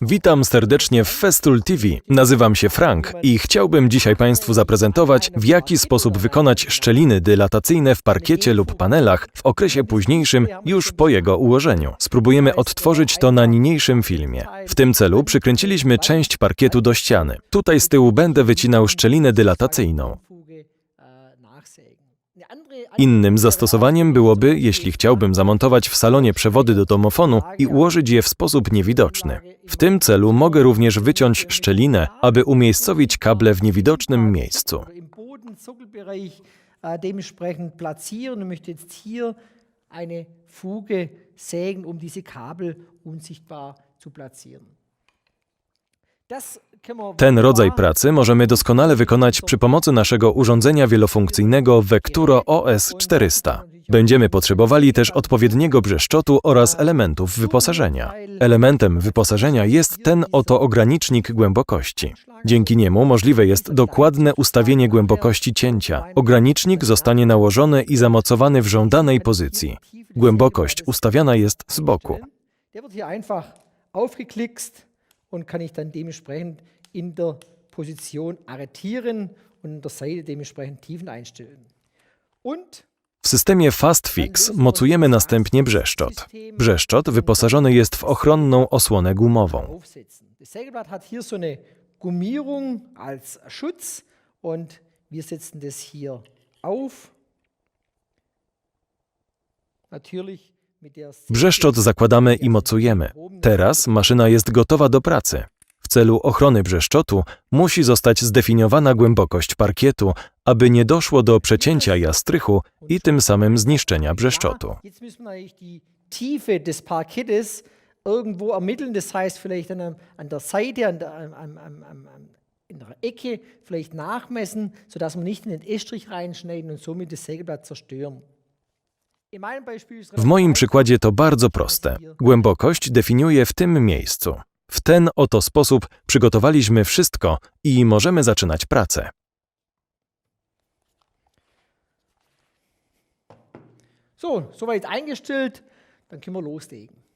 Witam serdecznie w Festool TV. Nazywam się Frank i chciałbym dzisiaj Państwu zaprezentować, w jaki sposób wykonać szczeliny dylatacyjne w parkiecie lub panelach w okresie późniejszym, już po jego ułożeniu. Spróbujemy odtworzyć to na niniejszym filmie. W tym celu przykręciliśmy część parkietu do ściany. Tutaj z tyłu będę wycinał szczelinę dylatacyjną. Innym zastosowaniem byłoby, jeśli chciałbym zamontować w salonie przewody do domofonu i ułożyć je w sposób niewidoczny. W tym celu mogę również wyciąć szczelinę, aby umiejscowić kable w niewidocznym miejscu. äh, dementsprechend platzieren und möchte jetzt hier eine Fuge sägen, um diese Kabel unsichtbar zu platzieren. Ten rodzaj pracy możemy doskonale wykonać przy pomocy naszego urządzenia wielofunkcyjnego Vecturo OS400. Będziemy potrzebowali też odpowiedniego brzeszczotu oraz elementów wyposażenia. Elementem wyposażenia jest ten oto ogranicznik głębokości. Dzięki niemu możliwe jest dokładne ustawienie głębokości cięcia. Ogranicznik zostanie nałożony i zamocowany w żądanej pozycji. Głębokość ustawiana jest z boku. Der wird hier einfach aufgeklickst und kann ich dann dementsprechend in der Position arretieren und in der Seite dementsprechend Tiefen einstellen. Und W systemie FastFix mocujemy następnie brzeszczot. Brzeszczot wyposażony jest w ochronną osłonę gumową. Gummierung als Schutz und wir setzen das hier auf. Natürlich Brzeszczot zakładamy i mocujemy. Teraz maszyna jest gotowa do pracy. W celu ochrony brzeszczotu musi zostać zdefiniowana głębokość parkietu, aby nie doszło do przecięcia jastrychu i tym samym zniszczenia brzeszczotu. Irgendwo ermitteln. Das heißt, vielleicht an, an der Seite, an der, am- in der Ecke vielleicht nachmessen, sodass wir nicht in den Estrich reinschneiden und somit das Sägeblatt zerstören. W moim przykładzie to bardzo proste. Głębokość definiuję w tym miejscu. W ten oto sposób przygotowaliśmy wszystko i możemy zaczynać pracę. So, soweit eingestellt, dann können wir loslegen.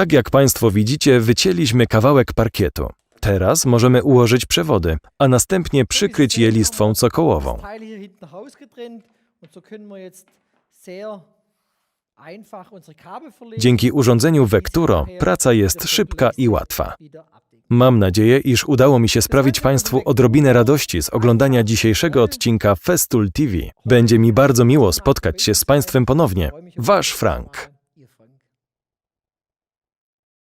Tak jak Państwo widzicie, wycięliśmy kawałek parkietu. Teraz możemy ułożyć przewody, a następnie przykryć je listwą cokołową. Dzięki urządzeniu Vecturo praca jest szybka i łatwa. Mam nadzieję, iż udało mi się sprawić Państwu odrobinę radości z oglądania dzisiejszego odcinka Festool TV. Będzie mi bardzo miło spotkać się z Państwem ponownie. Wasz Frank.